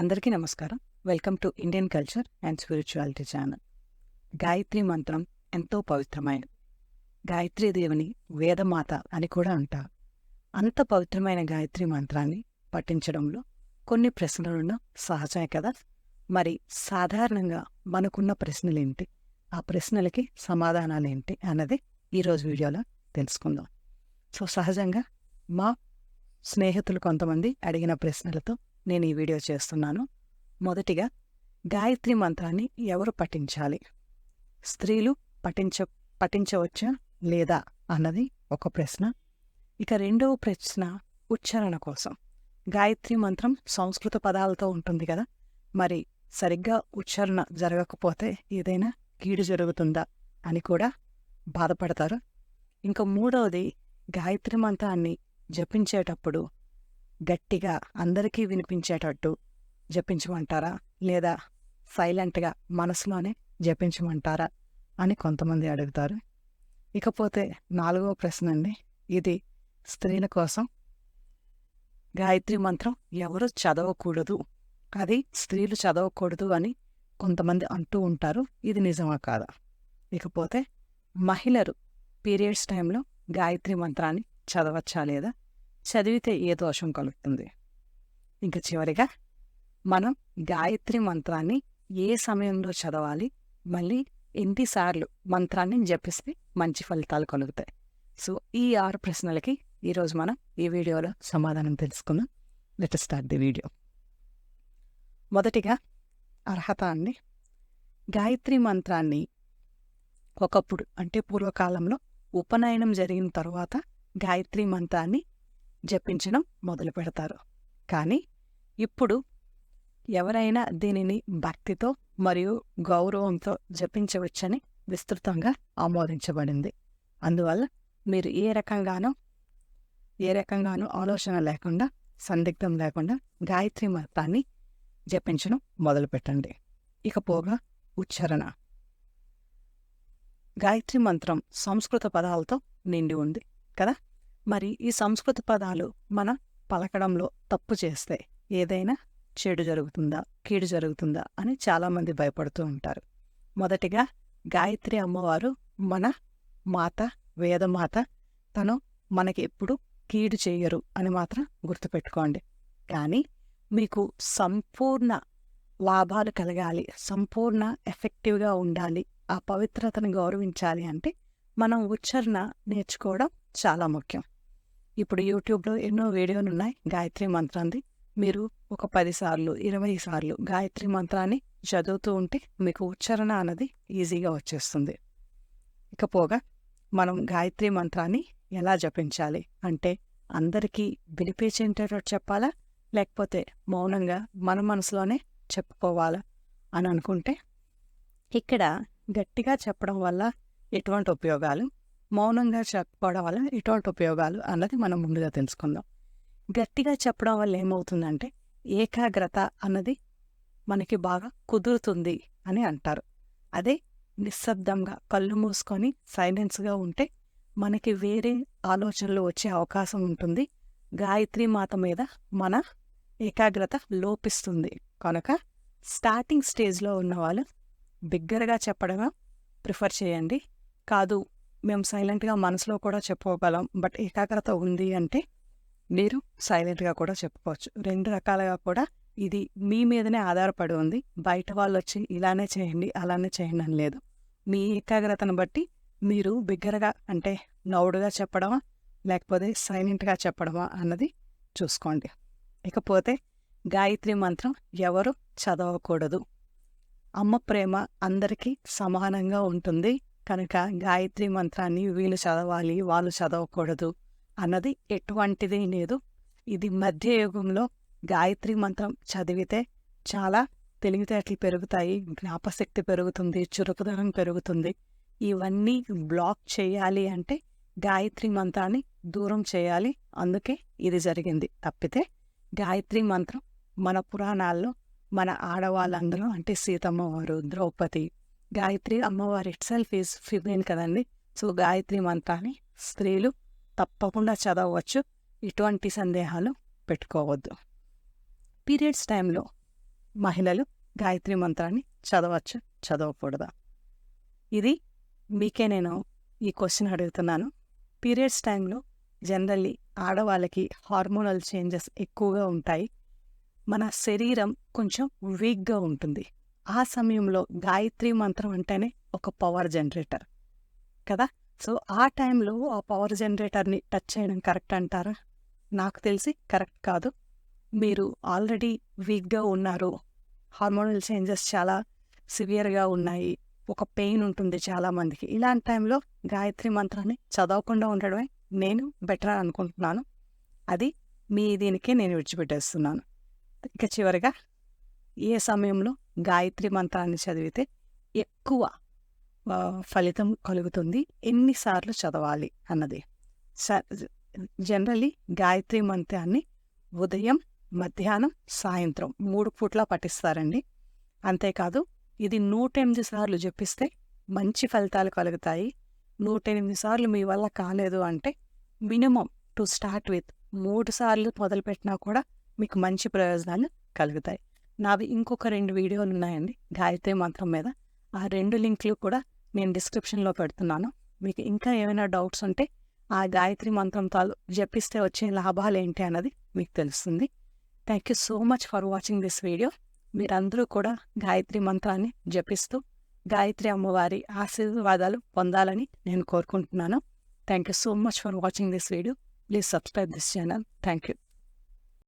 అందరికీ నమస్కారం. Welcome to Indian culture and spirituality channel Gayatri మంత్రం ఎంతో పవిత్రమైనది. గాయత్రీ దేవిని వేదమాత అని కూడా అంటారు. అంత పవిత్రమైన గాయత్రి మంత్రాన్ని పఠించడంలో కొన్ని ప్రశ్నలున్న సహజమే కదా? మరి సాధారణంగా మనకున్న ప్రశ్నలేంటి? ఆ ప్రశ్నలకి సమాధానాలేంటి అన్నది ఈరోజు వీడియోలో తెలుసుకుందాం. సో సహజంగా మా స్నేహితులు కొంతమంది అడిగిన ప్రశ్నలతో నేను ఈ వీడియో చేస్తున్నాను. మొదటిగా గాయత్రి మంత్రాన్ని ఎవరు పఠించాలి? స్త్రీలు పఠించ పఠించవచ్చా లేదా అన్నది ఒక ప్రశ్న. ఇక రెండవ ప్రశ్న ఉచ్చారణ కోసం. గాయత్రి మంత్రం సంస్కృత పదాలతో ఉంటుంది కదా. మరి సరిగ్గా ఉచ్చారణ జరగకపోతే ఏదైనా కీడు జరుగుతుందా అని కూడా బాధపడతారు. ఇంకా మూడవది గాయత్రి మంత్రాన్ని జపించేటప్పుడు గట్టిగా అందరికీ వినిపించేటట్టు జపించమంటారా? లేదా సైలెంట్గా మనసులోనే జపించమంటారా? అని కొంతమంది అడుగుతారు. ఇకపోతే నాలుగవ ప్రశ్న అండి ఇది స్త్రీల కోసం గాయత్రి మంత్రం ఎవరు చదవకూడదు? అది స్త్రీలు చదవకూడదు అని కొంతమంది అంటూ ఉంటారు. ఇది నిజమా కాదా? ఇకపోతే మహిళలు పీరియడ్స్ టైంలో గాయత్రి మంత్రాన్ని చదవచ్చా లేదా? చదివితే ఏ దోషం కలుగుతుంది? ఇంకా చివరిగా మనం గాయత్రి మంత్రాన్ని ఏ సమయంలో చదవాలి? మళ్ళీ ఎన్నిసార్లు మంత్రాన్ని జపిస్తే మంచి ఫలితాలు కలుగుతాయి. సో ఈ ఆరు ప్రశ్నలకి ఈరోజు మనం ఈ వీడియోలో సమాధానం తెలుసుకుందాం. లెట్ స్టార్ట్ ది వీడియో మొదటిగా అర్హత అండి. గాయత్రి మంత్రాన్ని ఒకప్పుడు అంటే పూర్వకాలంలో ఉపనయనం జరిగిన తరువాత గాయత్రి మంత్రాన్ని జపించడం మొదలు పెడతారు. కానీ ఇప్పుడు ఎవరైనా దీనిని భక్తితో మరియు గౌరవంతో జపించవచ్చని విస్తృతంగా ఆమోదించబడింది. అందువల్ల మీరు ఏ రకంగానూ ఏ రకంగానూ ఆలోచన లేకుండా సందిగ్ధం లేకుండా గాయత్రి మంత్రాన్ని జపించడం మొదలుపెట్టండి ఇకపోగా ఉచ్చారణ. గాయత్రి మంత్రం సంస్కృత పదాలతో నిండి ఉంది కదా? మరి ఈ సంస్కృత పదాలు మన పలకడంలో తప్పు చేస్తే ఏదైనా చెడు జరుగుతుందా కీడు జరుగుతుందా అని చాలామంది భయపడుతూ ఉంటారు. మొదటిగా గాయత్రి అమ్మవారు మన మాత వేదమాత తను మనకి ఎప్పుడు కీడు చేయరు అని మాత్రం గుర్తుపెట్టుకోండి. కానీ మీకు సంపూర్ణ లాభాలు కలగాలి సంపూర్ణ ఎఫెక్టివ్గా ఉండాలి ఆ పవిత్రతను గౌరవించాలి అంటే మనం ఉచ్చారణ నేర్చుకోవడం చాలా ముఖ్యం. ఇప్పుడు యూట్యూబ్లో ఎన్నో వీడియోలు ఉన్నాయి గాయత్రి మంత్రాన్ని మీరు ఒక పది సార్లు ఇరవై సార్లు గాయత్రి మంత్రాన్ని చదువుతూ ఉంటే మీకు ఉచ్చారణ అన్నది ఈజీగా వచ్చేస్తుంది. ఇకపోగా మనం గాయత్రి మంత్రాన్ని ఎలా జపించాలి? అంటే అందరికీ వినిపించేటట్టు చెప్పాలా? లేకపోతే మౌనంగా మన మనసులోనే చెప్పుకోవాలా? అని అనుకుంటే ఇక్కడ గట్టిగా చెప్పడం వల్ల ఎటువంటి ఉపయోగాలు? మౌనంగా చెప్పడం వల్ల ఎటువంటి ఉపయోగాలు అన్నది మనం ముందుగా తెలుసుకుందాం. గట్టిగా చెప్పడం వల్ల ఏమవుతుందంటే ఏకాగ్రత అన్నది మనకి బాగా కుదురుతుంది అని అంటారు. అదే నిశ్శబ్దంగా కళ్ళు మూసుకొని సైలెన్స్గా ఉంటే మనకి వేరే ఆలోచనలు వచ్చే అవకాశం ఉంటుంది. గాయత్రి మాత మీద మన ఏకాగ్రత లోపిస్తుంది. కనుక స్టార్టింగ్ స్టేజ్లో ఉన్నవాళ్ళు బిగ్గరగా చెప్పడమే ప్రిఫర్ చేయండి. కాదు మేము సైలెంట్గా మనసులో కూడా చెప్పుకోగలం బట్ ఏకాగ్రత ఉంది అంటే మీరు సైలెంట్గా కూడా చెప్పుకోవచ్చు. రెండు రకాలుగా కూడా ఇది మీ మీదనే ఆధారపడి ఉంది. బయట వాళ్ళు వచ్చి ఇలానే చేయండి అలానే చేయండి అని లేదు. మీ ఏకాగ్రతను బట్టి మీరు బిగ్గరగా అంటే నౌడుగా చెప్పడమా లేకపోతే సైలెంట్గా చెప్పడమా అన్నది చూసుకోండి. ఇకపోతే గాయత్రి మంత్రం ఎవరు చదవకూడదు. అమ్మ ప్రేమ అందరికీ సమానంగా ఉంటుంది. కనుక గాయత్రి మంత్రాన్ని వీళ్ళు చదవాలి వాళ్ళు చదవకూడదు అన్నది ఎటువంటిది లేదు. ఇది మధ్యయుగంలో గాయత్రి మంత్రం చదివితే చాలా తెలివితేటలు పెరుగుతాయి జ్ఞాపశక్తి పెరుగుతుంది చురుకుదనం పెరుగుతుంది. ఇవన్నీ బ్లాక్ చేయాలి అంటే గాయత్రి మంత్రాన్ని దూరం చేయాలి. అందుకే ఇది జరిగింది. తప్పితే గాయత్రి మంత్రం మన పురాణాల్లో మన ఆడవాళ్ళందరూ అంటే సీతమ్మ వారు ద్రౌపది గాయత్రి అమ్మవారి ఇట్ సెల్ఫ్ ఈజ్ ఫిమెయిన్ కదండి. సో గాయత్రి మంత్రాన్ని స్త్రీలు తప్పకుండా చదవచ్చు ఇటువంటి సందేహాలు పెట్టుకోవద్దు. పీరియడ్స్ టైంలో మహిళలు గాయత్రి మంత్రాన్ని చదవచ్చు చదవకూడదా. ఇది మీకే నేను ఈ క్వశ్చన్ అడుగుతున్నాను. పీరియడ్స్ టైంలో జనరల్లీ ఆడవాళ్ళకి హార్మోనల్ చేంజెస్ ఎక్కువగా ఉంటాయి. మన శరీరం కొంచెం వీక్గా ఉంటుంది. ఆ సమయంలో గాయత్రి మంత్రం అంటేనే ఒక పవర్ జనరేటర్ కదా? సో ఆ టైంలో ఆ పవర్ జనరేటర్ని టచ్ చేయడం కరెక్ట్ అంటారా? నాకు తెలిసి కరెక్ట్ కాదు. మీరు ఆల్రెడీ వీక్గా ఉన్నారు. హార్మోనల్ చేంజెస్ చాలా సివియర్గా ఉన్నాయి. ఒక పెయిన్ ఉంటుంది చాలామందికి ఇలాంటి టైంలో గాయత్రి మంత్రాన్ని చదవకుండా ఉండడమే నేను బెటర్ అనుకుంటున్నాను. అది మీ దీనికే నేను విడిచిపెట్టేస్తున్నాను. ఇక చివరిగా ఏ సమయంలో గాయత్రి మంత్రాన్ని చదివితే ఎక్కువ ఫలితం కలుగుతుంది. ఎన్నిసార్లు చదవాలి అన్నది. జనరలీ గాయత్రి మంత్రాన్ని ఉదయం మధ్యాహ్నం సాయంత్రం మూడు పూట్ల పఠిస్తారండి. అంతేకాదు ఇది నూట ఎనిమిది సార్లు జపిస్తే మంచి ఫలితాలు కలుగుతాయి. నూట ఎనిమిది సార్లు మీ వల్ల కాలేదు అంటే మినిమం టు స్టార్ట్ విత్ మూడు సార్లు మొదలుపెట్టినా కూడా మీకు మంచి ప్రయోజనాలు కలుగుతాయి. నావి ఇంకొక రెండు వీడియోలు ఉన్నాయండి గాయత్రి మంత్రం మీద. ఆ రెండు లింక్లు కూడా నేను డిస్క్రిప్షన్లో పెడుతున్నాను. మీకు ఇంకా ఏమైనా డౌట్స్ ఉంటే ఆ గాయత్రి మంత్రం తాలు జపిస్తే వచ్చే లాభాలు ఏంటి అన్నది మీకు తెలుస్తుంది. Thank you so much for watching this video. మీరందరూ కూడా గాయత్రి మంత్రాన్ని జపిస్తూ గాయత్రి అమ్మవారి ఆశీర్వాదాలు పొందాలని నేను కోరుకుంటున్నాను. Thank you so much for watching this video. Please subscribe this channel. Thank you.